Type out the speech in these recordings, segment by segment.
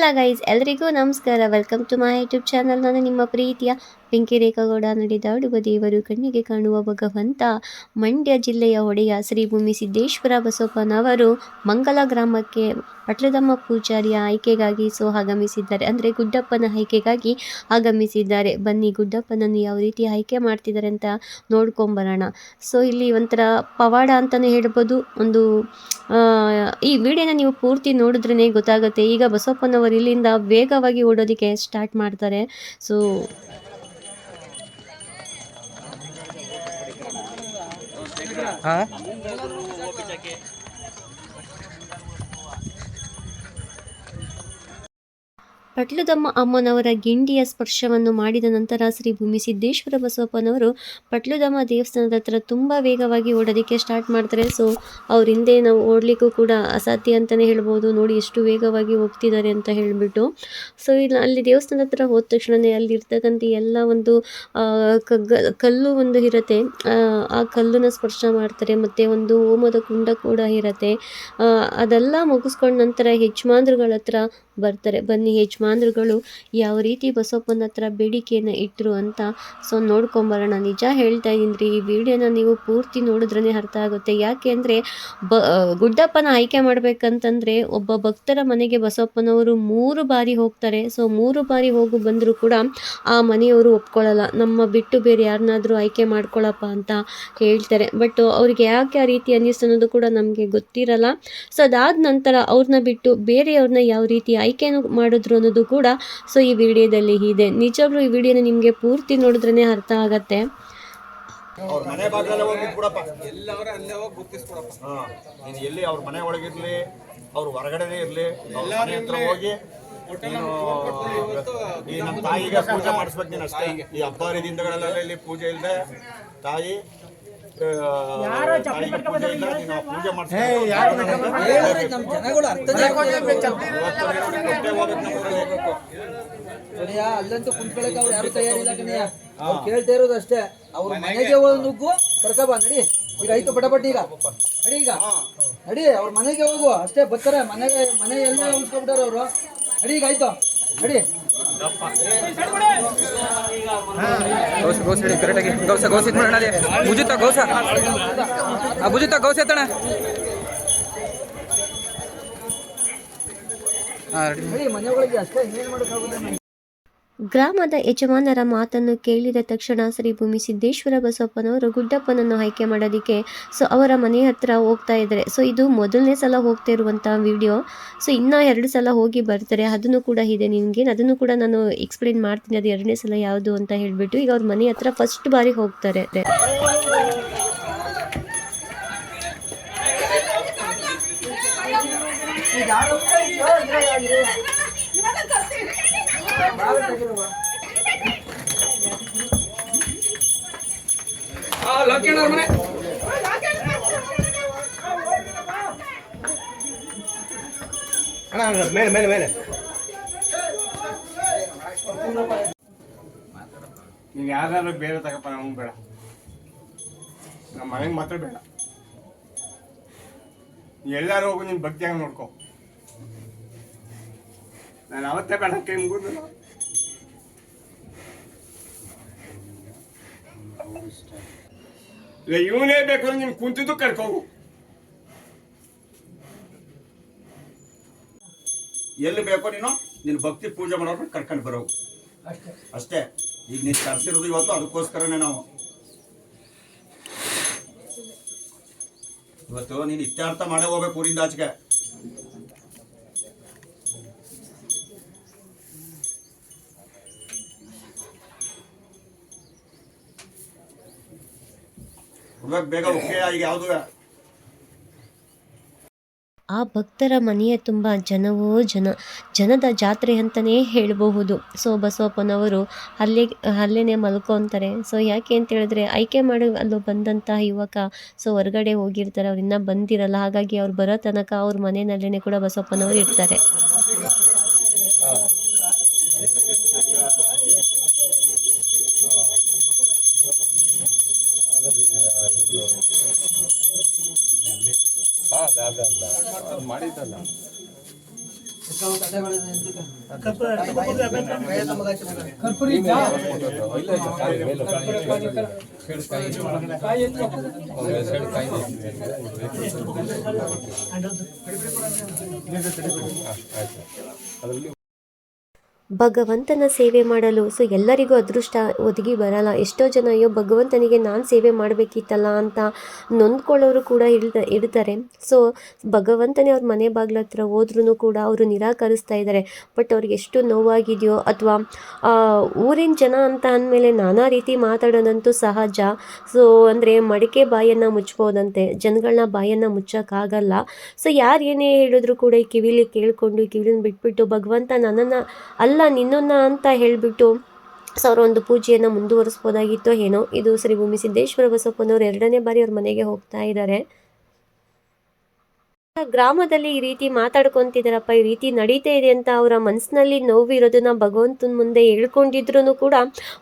Hello guys ಎಲ್ರಿಗೂ ನಮಸ್ಕಾರ. Welcome to my YouTube channel ನಾನು ನಿಮ್ಮ ಪ್ರೀತಿಯ ಪಿಂಕಿ ರೇಖಾಗೌಡ ನಡೆದಾಡುವ ದೇವರು ಕಣ್ಣಿಗೆ ಕಾಣುವ ಭಗವಂತ. ಮಂಡ್ಯ ಜಿಲ್ಲೆಯ ಒಡೆಯ ಶ್ರೀ ಭೂಮಿ ಸಿದ್ದೇಶ್ವರ ಬಸಪ್ಪನವರು ಮಂಗಲ ಗ್ರಾಮಕ್ಕೆ ಪಟ್ಲದಮ್ಮ ಪೂಜಾರಿಯ ಆಯ್ಕೆಗಾಗಿ ಸೊ ಆಗಮಿಸಿದ್ದಾರೆ. ಅಂದರೆ ಗುಡ್ಡಪ್ಪನ ಆಯ್ಕೆಗಾಗಿ ಆಗಮಿಸಿದ್ದಾರೆ. ಬನ್ನಿ, ಗುಡ್ಡಪ್ಪನನ್ನು ಯಾವ ರೀತಿ ಆಯ್ಕೆ ಮಾಡ್ತಿದ್ದಾರೆ ಅಂತ ನೋಡ್ಕೊಂಬರೋಣ. ಸೊ ಇಲ್ಲಿ ಒಂಥರ ಪವಾಡ ಅಂತಲೇ ಹೇಳ್ಬೋದು. ಒಂದು ಈ ವಿಡಿಯೋನ ನೀವು ಪೂರ್ತಿ ನೋಡಿದ್ರೇ ಗೊತ್ತಾಗುತ್ತೆ. ಈಗ ಬಸವಪ್ಪನವರು ಇಲ್ಲಿಂದ ವೇಗವಾಗಿ ಓಡೋದಕ್ಕೆ ಸ್ಟಾರ್ಟ್ ಮಾಡ್ತಾರೆ. ಸೊ ಹಾಂ? ಪಟ್ಲದಮ್ಮ ಅಮ್ಮನವರ ಗಿಂಡಿಯ ಸ್ಪರ್ಶವನ್ನು ಮಾಡಿದ ನಂತರ ಶ್ರೀ ಭೂಮಿ ಸಿದ್ದೇಶ್ವರ ಬಸವಪ್ಪನವರು ಪಟ್ಲದಮ್ಮ ದೇವಸ್ಥಾನದ ಹತ್ರ ತುಂಬ ವೇಗವಾಗಿ ಓಡೋದಕ್ಕೆ ಸ್ಟಾರ್ಟ್ ಮಾಡ್ತಾರೆ. ಸೊ ಅವ್ರ ಹಿಂದೆ ನಾವು ಓಡಲಿಕ್ಕೂ ಕೂಡ ಅಸಾಧ್ಯ ಅಂತಲೇ ಹೇಳ್ಬೋದು. ನೋಡಿ ಎಷ್ಟು ವೇಗವಾಗಿ ಹೋಗ್ತಿದ್ದಾರೆ ಅಂತ ಹೇಳಿಬಿಟ್ಟು. ಸೊ ಇಲ್ಲಿ ಅಲ್ಲಿ ದೇವಸ್ಥಾನದ ಹತ್ರ ಹೋದ ತಕ್ಷಣವೇ ಅಲ್ಲಿರ್ತಕ್ಕಂಥ ಎಲ್ಲ ಒಂದು ಕಗ್ಗ ಕಲ್ಲು ಒಂದು ಇರುತ್ತೆ. ಆ, ಕಲ್ಲನ್ನು ಸ್ಪರ್ಶ ಮಾಡ್ತಾರೆ. ಮತ್ತು ಒಂದು ಹೋಮದ ಕುಂಡ ಕೂಡ ಇರುತ್ತೆ. ಅದೆಲ್ಲ ಮುಗಿಸ್ಕೊಂಡ ನಂತರ ಯಜಮಾನ್ರುಗಳ ಹತ್ರ ಬರ್ತಾರೆ. ಬನ್ನಿ, ಯಜಮಾನ್ರುಗಳು ಯಾವ ರೀತಿ ಬಸವಪ್ಪನ ಹತ್ರ ಬೇಡಿಕೆಯನ್ನು ಇಟ್ಟರು ಅಂತ ಸೊ ನೋಡ್ಕೊಂಬರೋಣ. ನಿಜ ಹೇಳ್ತಾ ಇದ್ದೀನಿ ಈ ವಿಡಿಯೋನ ನೀವು ಪೂರ್ತಿ ನೋಡಿದ್ರೇ ಅರ್ಥ ಆಗುತ್ತೆ. ಯಾಕೆ ಅಂದರೆ, ಬ ಗುಡ್ಡಪ್ಪನ ಆಯ್ಕೆ ಮಾಡಬೇಕಂತಂದರೆ ಒಬ್ಬ ಭಕ್ತರ ಮನೆಗೆ ಬಸವಪ್ಪನವರು ಮೂರು ಬಾರಿ ಹೋಗ್ತಾರೆ. ಸೊ ಮೂರು ಬಾರಿ ಹೋಗು ಬಂದರೂ ಕೂಡ ಆ ಮನೆಯವರು ಒಪ್ಕೊಳ್ಳಲ್ಲ. ನಮ್ಮ ಬಿಟ್ಟು ಬೇರೆ ಯಾರನ್ನಾದರೂ ಆಯ್ಕೆ ಮಾಡ್ಕೊಳ್ಳಪ್ಪ ಅಂತ ಹೇಳ್ತಾರೆ. ಬಟ್ ಅವ್ರಿಗೆ ಯಾಕೆ ಆ ರೀತಿ ಅನ್ನಿಸ್ತು ಅನ್ನೋದು ಕೂಡ ನಮಗೆ ಗೊತ್ತಿರಲ್ಲ. ಸೊ ಅದಾದ ನಂತರ ಅವ್ರನ್ನ ಬಿಟ್ಟು ಬೇರೆಯವ್ರನ್ನ ಯಾವ ರೀತಿ ಆಯ್ಕೆನೂ ಮಾಡಿದ್ರು ಅನ್ನೋದು ಕೂಡ ಸೊ ಈ ವಿಡಿಯೋದಲ್ಲಿ ಇದೆ. ನಿಜವಾಗ್ಲೂ ಈ ವಿಡಿಯೋನ ನಿಮಗೆ ಪೂರ್ತಿ ನೋಡಿದ್ರೆ ಅರ್ಥ ಆಗತ್ತೆ. ಅವ್ರ ಮನೆ ಬಾಗಿಲಲ್ಲೇ ಹೋಗಿ ಬಿಡಪ್ಪ ಎಲ್ಲವರ ಅಲ್ಲೇ ಹೋಗಿ ಗುರ್ತಿಸ್ಬಿಡಪ್ಪ ಹಾ ನೀನು ಎಲ್ಲಿ ಅವ್ರ ಮನೆ ಒಳಗಿರ್ಲಿ ಅವ್ರ ಹೊರಗಡೆನೇ ಇರ್ಲಿ ಅವ್ರ ಹತ್ರ ಹೋಗಿ ಈ ನಮ್ಮ ತಾಯಿಗೆ ಪೂಜೆ ಮಾಡಿಸ್ಬೇಕು ನೀನು ಅಷ್ಟೇ. ಈ ಹಬ್ಬ ಹರಿದಿಂದಗಳೆಲ್ಲ ಇಲ್ಲಿ ಪೂಜೆ ಇಲ್ಲದೆ ತಾಯಿ ಪೂಜೆ ಅಲ್ಲಂತೂ ಕುಂತ್ಕೊಳಕ್ ಅವ್ರು ಯಾರು ತಯಾರಿಲ್ಲ ಕಣಯ್ಯ. ಅವ್ರು ಕೇಳ್ತಾ ಇರೋದು ಅಷ್ಟೇ. ಅವ್ರ ಮನೆಗೆ ಹೋಗಿ ನುಗ್ಗು ಕರ್ಕಬಾ ನಡಿ. ಈಗ ಆಯ್ತು ಪಟಪಟ್ ಈಗ. ನಡಿ ಈಗ. ನಡಿ ಅವ್ರ ಮನೆಗೆ ಹೋಗು. ಅಷ್ಟೇ ಬರ್ತಾರೆ. ಮನೆಗೆ ಮನೆ ಎಲ್ಲ ಉಳ್ಸ್ಕೊಬಿಟ್ಟಾರ ಅವರು. ನಡಿ ಈಗ ಆಯ್ತು. ನಡಿ. ಗೌಸ ಗೌಸ ಹೇಳಿ ಕರೆಕ್ಟಾಗಿ ಗೌಸ ಗೌಸ ಇದು ಮಾಡೋಣ ಅದೇ. ಗೌಸ. ಆ ಬುಜಿತ ಗೌಸ ಎತ್ತಣ. ಹಾಂ ರೆಡಿ ನಡಿ ಅಷ್ಟೇ ಏನು ಮಾಡೋಕ್ಕಾಗುತ್ತೆ ಗ್ರಾಮದ ಯಜಮಾನರ ಮಾತನ್ನು ಕೇಳಿದ ತಕ್ಷಣ ಶ್ರೀ ಭೂಮಿ ಸಿದ್ದೇಶ್ವರ ಬಸವಪ್ಪನವರು ಗುಡ್ಡಪ್ಪನನ್ನು ಆಯ್ಕೆ ಮಾಡೋದಕ್ಕೆ ಸೊ ಅವರ ಮನೆ ಹತ್ರ ಹೋಗ್ತಾ ಇದ್ದಾರೆ. ಸೊ ಇದು ಮೊದಲನೇ ಸಲ ಹೋಗ್ತಾ ಇರುವಂಥ ವಿಡಿಯೋ. ಸೊ ಇನ್ನೂ ಎರಡು ಸಲ ಹೋಗಿ ಬರ್ತಾರೆ. ಅದನ್ನು ಕೂಡ ಇದೆ ನಿಮಗೆ. ಅದನ್ನು ಕೂಡ ನಾನು ಎಕ್ಸ್ಪ್ಲೇನ್ ಮಾಡ್ತೀನಿ. ಅದು ಎರಡನೇ ಸಲ ಯಾವುದು ಅಂತ ಹೇಳಿಬಿಟ್ಟು ಈಗ ಅವ್ರ ಮನೆ ಹತ್ರ ಫಸ್ಟ್ ಬಾರಿ ಹೋಗ್ತಾರೆ. ಮೇಲೆ ಮೇಲೆ ಮೇಲೆ. ನೀವು ಯಾರು ಬೇರೆ ತಗಪ್ಪ ನಮ್ಗೆ ಬೇಡ. ನಮ್ಮ ಮನೆಗೆ ಮಾತ್ರ ಬೇಡ. ನೀ ಎಲ್ಲಾರು ಹೋಗು ನಿನ್ನ ಭಕ್ತಿಯಾಗ ನೋಡ್ಕೊ. ನಾನು ಅವತ್ತೇ ಬೆಳಕ್ಕೆ ಮುಗಿದು. ಇಲ್ಲ ಇವನೇ ಬೇಕು ಅಂದ್ರೆ ನೀನು ಕುಂತಿದ್ದು ಕರ್ಕೋಗು ಎಲ್ಲಿ ಬೇಕೋ ನೀನು? ನಿನ್ನ ಭಕ್ತಿ ಪೂಜೆ ಮಾಡೋರು ಕರ್ಕೊಂಡು ಬರೋ ಅಷ್ಟೇ. ಈಗ ನೀನು ಕರ್ಸಿರೋದು ಇವತ್ತು ಅದಕ್ಕೋಸ್ಕರನೇ ನಾವು. ಇವತ್ತು ನೀನು ಇತ್ಯರ್ಥ ಮಾಡೇ ಹೋಗ್ಬೇಕು ಊರಿಂದ ಆಚೆಗೆ. ಆ ಭಕ್ತರ ಮನೆಯ ತುಂಬ ಜನವೋ ಜನ, ಜನದ ಜಾತ್ರೆ ಅಂತಲೇ ಹೇಳಬಹುದು. ಸೊ ಬಸವಪ್ಪನವರು ಅಲ್ಲೇ ಅಲ್ಲೇ ಮಲ್ಕೊತಾರೆ. ಸೊ ಯಾಕೆ ಅಂತ ಹೇಳಿದ್ರೆ, ಆಯ್ಕೆ ಮಾಡಿ, ಅಲ್ಲೂ ಬಂದಂತಹ ಯುವಕ ಸೊ ಹೊರಗಡೆ ಹೋಗಿರ್ತಾರೆ, ಅವ್ರು ಬಂದಿರಲ್ಲ. ಹಾಗಾಗಿ ಅವ್ರು ಬರೋ ತನಕ ಅವ್ರ ಮನೆಯಲ್ಲೇ ಕೂಡ ಬಸವಪ್ಪನವರು ಇರ್ತಾರೆ. ಮಾಡಿದ್ದಲ್ಲ ಅದರಲ್ಲಿ ಭಗವಂತನ ಸೇವೆ ಮಾಡಲು. ಸೊ ಎಲ್ಲರಿಗೂ ಅದೃಷ್ಟ ಒದಗಿ ಬರಲ್ಲ. ಎಷ್ಟೋ ಜನ, ಅಯ್ಯೋ, ಭಗವಂತನಿಗೆ ನಾನು ಸೇವೆ ಮಾಡಬೇಕಿತ್ತಲ್ಲ ಅಂತ ನೊಂದ್ಕೊಳ್ಳೋರು ಕೂಡ ಇಳ್ದ ಇಡ್ತಾರೆ ಸೊ ಭಗವಂತನೇ ಅವ್ರ ಮನೆ ಬಾಗ್ಲ ಹತ್ರ ಹೋದ್ರೂ ಕೂಡ ಅವರು ನಿರಾಕರಿಸ್ತಾ ಇದ್ದಾರೆ ಬಟ್ ಅವ್ರಿಗೆ ಎಷ್ಟು ನೋವಾಗಿದೆಯೋ ಅಥವಾ ಊರಿನ ಜನ ಅಂತ ಅಂದಮೇಲೆ ನಾನಾ ರೀತಿ ಮಾತಾಡೋದಂತೂ ಸಹಜ. ಸೊ ಅಂದರೆ ಮಡಿಕೆ ಬಾಯನ್ನು ಮುಚ್ಬೋದಂತೆ. ಜನಗಳನ್ನ ಬಾಯನ್ನು ಮುಚ್ಚೋಕ್ಕಾಗಲ್ಲ. ಸೊ ಯಾರು ಏನೇ ಹೇಳಿದ್ರು ಕೂಡ ಈ ಕಿವಿಲಿ ಕೇಳಿಕೊಂಡು ಕಿವಿಲಿನ ಬಿಟ್ಬಿಟ್ಟು ಭಗವಂತ ನನ್ನನ್ನು ಅಲ್ಲ ನಿನ್ನನ್ನು ಅಂತ ಹೇಳಿಬಿಟ್ಟು ಅವರ ಒಂದು ಪೂಜೆಯನ್ನು ಮುಂದುವರಿಸ್ಬೋದಾಗಿತ್ತೋ ಏನೋ, ಇದು ಶ್ರೀ ಭೂಮಿ ಸಿದ್ದೇಶ್ವರ ಬಸಪ್ಪನವರು ಎರಡನೇ ಬಾರಿ ಅವ್ರ ಮನೆಗೆ ಹೋಗ್ತಾ ಇದ್ದಾರೆ ಗ್ರಾಮದಲ್ಲಿ ಈ ರೀತಿ ಮಾತಾಡ್ಕೊತಿದಾರಪ್ಪ, ಈ ರೀತಿ ನಡೀತಾ ಇದೆ ಅಂತ ಅವರ ಮನಸ್ಸಿನಲ್ಲಿ ನೋವು ಇರೋದನ್ನ ಭಗವಂತನ ಮುಂದೆ ಹೇಳ್ಕೊಂಡಿದ್ರು ಕೂಡ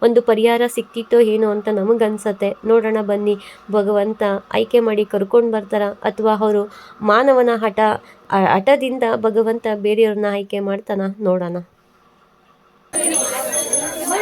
ಒಂದು ಪರಿಹಾರ ಸಿಕ್ತಿತ್ತೋ ಏನೋ ಅಂತ ನಮಗನ್ಸತ್ತೆ. ನೋಡೋಣ ಬನ್ನಿ, ಭಗವಂತ ಆಯ್ಕೆ ಮಾಡಿ ಕರ್ಕೊಂಡು ಬರ್ತಾರ, ಅಥವಾ ಅವರು ಮಾನವನ ಹಠ ಹಠದಿಂದ ಭಗವಂತ ಬೇರೆಯವ್ರನ್ನ ಆಯ್ಕೆ ಮಾಡ್ತಾನ, ನೋಡೋಣ.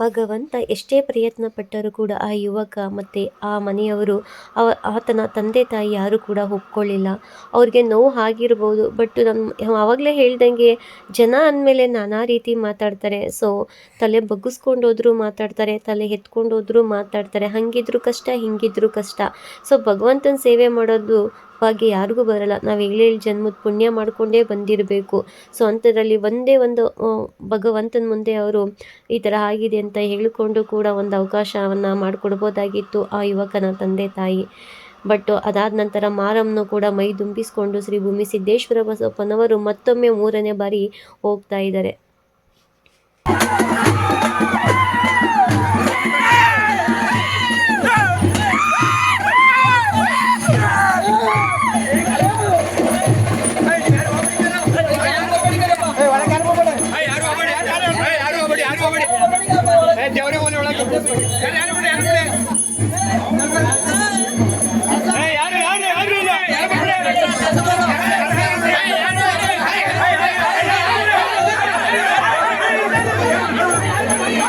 ಭಗವಂತ ಎಷ್ಟೇ ಪ್ರಯತ್ನ ಪಟ್ಟರೂ ಕೂಡ ಆ ಯುವಕ ಮತ್ತು ಆ ಮನೆಯವರು, ಅವ, ಆತನ ತಂದೆ ತಾಯಿ ಯಾರು ಕೂಡ ಒಪ್ಕೊಳ್ಳಿಲ್ಲ. ಅವ್ರಿಗೆ ನೋವು ಆಗಿರ್ಬೋದು ಬಟ್ ನಮ್ಮ ಆವಾಗಲೇ ಹೇಳ್ದಂಗೆ ಜನ ಅಂದಮೇಲೆ ನಾನಾ ರೀತಿ ಮಾತಾಡ್ತಾರೆ. ಸೊ ತಲೆ ಬಗ್ಗಿಸ್ಕೊಂಡೋದ್ರೂ ಮಾತಾಡ್ತಾರೆ, ತಲೆ ಎತ್ಕೊಂಡೋದ್ರೂ ಮಾತಾಡ್ತಾರೆ. ಹಂಗಿದ್ರು ಕಷ್ಟ, ಹಿಂಗಿದ್ರು ಕಷ್ಟ. ಸೊ ಭಗವಂತನ ಸೇವೆ ಮಾಡೋದು ಭಾಗ್ಯ ಯಾರಿಗೂ ಬರಲ್ಲ. ನಾವು ಏಳೇಳು ಜನ್ಮದ ಪುಣ್ಯ ಮಾಡಿಕೊಂಡೇ ಬಂದಿರಬೇಕು. ಸೊ ಅಂಥದ್ರಲ್ಲಿ ಒಂದೇ ಒಂದು ಭಗವಂತನ ಮುಂದೆ ಅವರು ಈ ಥರ ಆಗಿದೆ ಅಂತ ಹೇಳಿಕೊಂಡು ಕೂಡ ಒಂದು ಅವಕಾಶವನ್ನು ಮಾಡಿಕೊಡ್ಬೋದಾಗಿತ್ತು ಆ ಯುವಕನ ತಂದೆ ತಾಯಿ. ಬಟ್ ಅದಾದ ನಂತರ ಮಾರಮ್ಮನು ಕೂಡ ಮೈ ದುಂಬಿಸಿಕೊಂಡು ಶ್ರೀ ಭೂಮಿ ಸಿದ್ದೇಶ್ವರ ಬಸಪ್ಪನವರು ಮತ್ತೊಮ್ಮೆ ಮೂರನೇ ಬಾರಿ ಹೋಗ್ತಾ ಇದ್ದಾರೆ.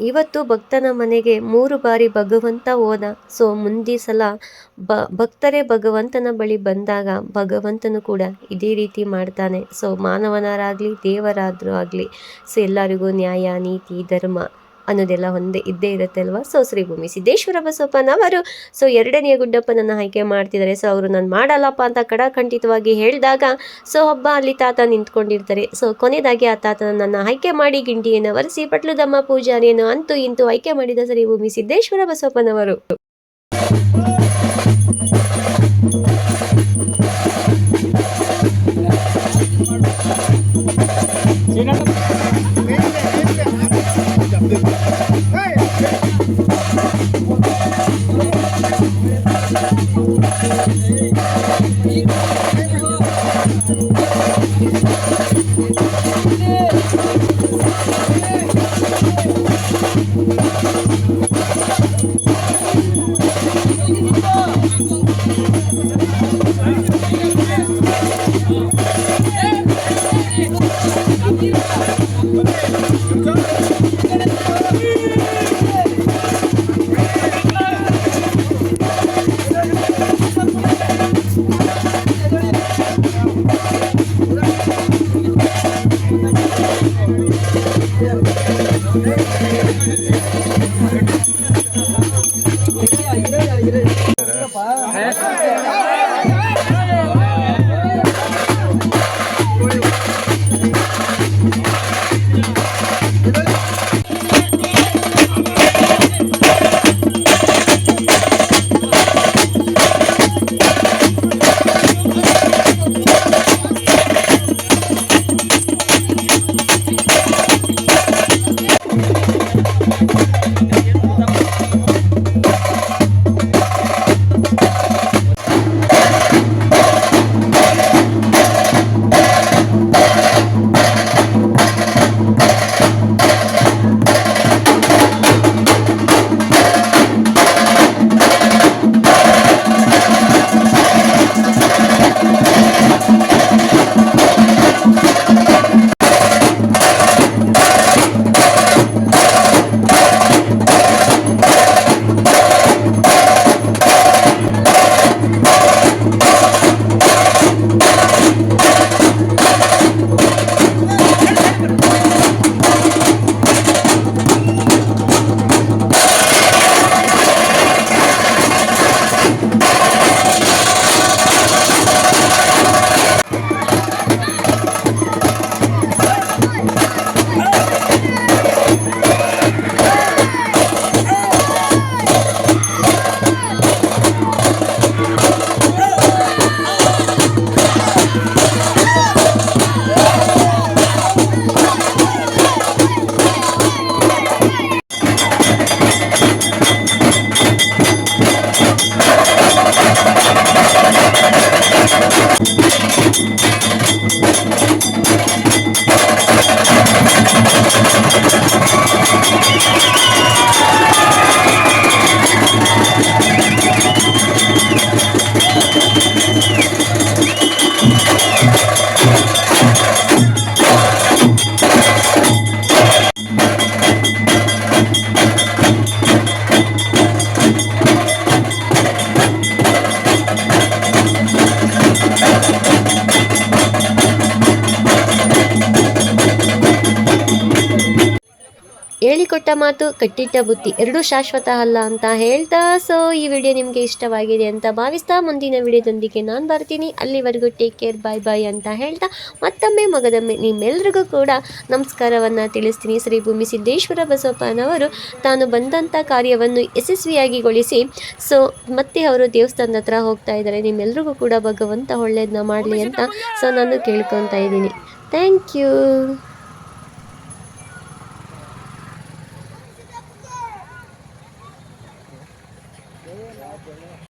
ಇವತ್ತು ಭಕ್ತನ ಮನೆಗೆ ಮೂರು ಬಾರಿ ಭಗವಂತ ಹೋದ. ಸೊ, ಮುಂದಿ ಸಲ ಬ ಭಕ್ತರೇ ಭಗವಂತನ ಬಳಿ ಬಂದಾಗ ಭಗವಂತನು ಕೂಡ ಇದೇ ರೀತಿ ಮಾಡ್ತಾನೆ. ಸೊ, ಮಾನವನರಾಗಲಿ, ದೇವರಾದರೂ ಆಗಲಿ, ಸೊ, ಎಲ್ಲರಿಗೂ ನ್ಯಾಯ, ನೀತಿ, ಧರ್ಮ. ಅನ್ನೋದೆಲ್ಲ ಒಂದೇ ಇದ್ದೇ ಇರುತ್ತೆ ಅಲ್ವಾ? ಸೊ ಶ್ರೀ ಭೂಮಿ ಸಿದ್ದೇಶ್ವರ ಬಸವಪ್ಪನವರು ಸೊ ಎರಡನೆಯ ಗುಡ್ಡಪ್ಪನನ್ನು ಆಯ್ಕೆ ಮಾಡ್ತಿದ್ದಾರೆ. ಸೊ ಅವರು ನಾನು ಮಾಡಲ್ಲಪ್ಪ ಅಂತ ಕಡಾಖಂಡಿತವಾಗಿ ಹೇಳಿದಾಗ ಸೊ ಹಬ್ಬ ಅಲ್ಲಿ ತಾತ ನಿಂತ್ಕೊಂಡಿರ್ತಾರೆ. ಸೊ ಕೊನೆಯದಾಗಿ ಆ ತಾತನನ್ನು ಆಯ್ಕೆ ಮಾಡಿ ಗಿಂಡಿಯನ್ನು ಒರೆಸಿ ಪಟ್ಲುದಮ್ಮ ಪೂಜಾರಿಯನ್ನು ಅಂತೂ ಇಂತೂ ಆಯ್ಕೆ ಮಾಡಿದ ಶ್ರೀ ಭೂಮಿ ಸಿದ್ದೇಶ್ವರ ಬಸವಪ್ಪನವರು Hey! ಮಾತು, ಕಟ್ಟಿಟ್ಟ ಬುತ್ತಿ ಎರಡೂ ಶಾಶ್ವತ ಅಲ್ಲ ಅಂತ ಹೇಳ್ತಾ. ಸೊ ಈ ವಿಡಿಯೋ ನಿಮಗೆ ಇಷ್ಟವಾಗಿದೆ ಅಂತ ಭಾವಿಸ್ತಾ. ಮುಂದಿನ ವಿಡಿಯೋದೊಂದಿಗೆ ನಾನು ಬರ್ತೀನಿ. ಅಲ್ಲಿವರೆಗೂ ಟೇಕ್ ಕೇರ್ ಬಾಯ್ ಬಾಯ್ ಅಂತ ಹೇಳ್ತಾ. ಮತ್ತೊಮ್ಮೆ ಮಗದೊಮ್ಮೆ ನಿಮ್ಮೆಲ್ರಿಗೂ ಕೂಡ ನಮಸ್ಕಾರವನ್ನು ತಿಳಿಸ್ತೀನಿ. ಶ್ರೀ ಭೂಮಿ ಸಿದ್ದೇಶ್ವರ ಬಸವಪ್ಪನವರು ತಾನು ಬಂದಂಥ ಕಾರ್ಯವನ್ನು ಯಶಸ್ವಿಯಾಗಿಗೊಳಿಸಿ ಸೊ ಮತ್ತೆ ಅವರು ದೇವಸ್ಥಾನದ ಹತ್ರ ಹೋಗ್ತಾ ಇದ್ದಾರೆ. ನಿಮ್ಮೆಲ್ರಿಗೂ ಕೂಡ ಭಗವಂತ ಒಳ್ಳೆಯದನ್ನ ಮಾಡಲಿ ಅಂತ ಸೊ ನಾನು ಕೇಳ್ಕೊತಾ ಇದ್ದೀನಿ. Thank you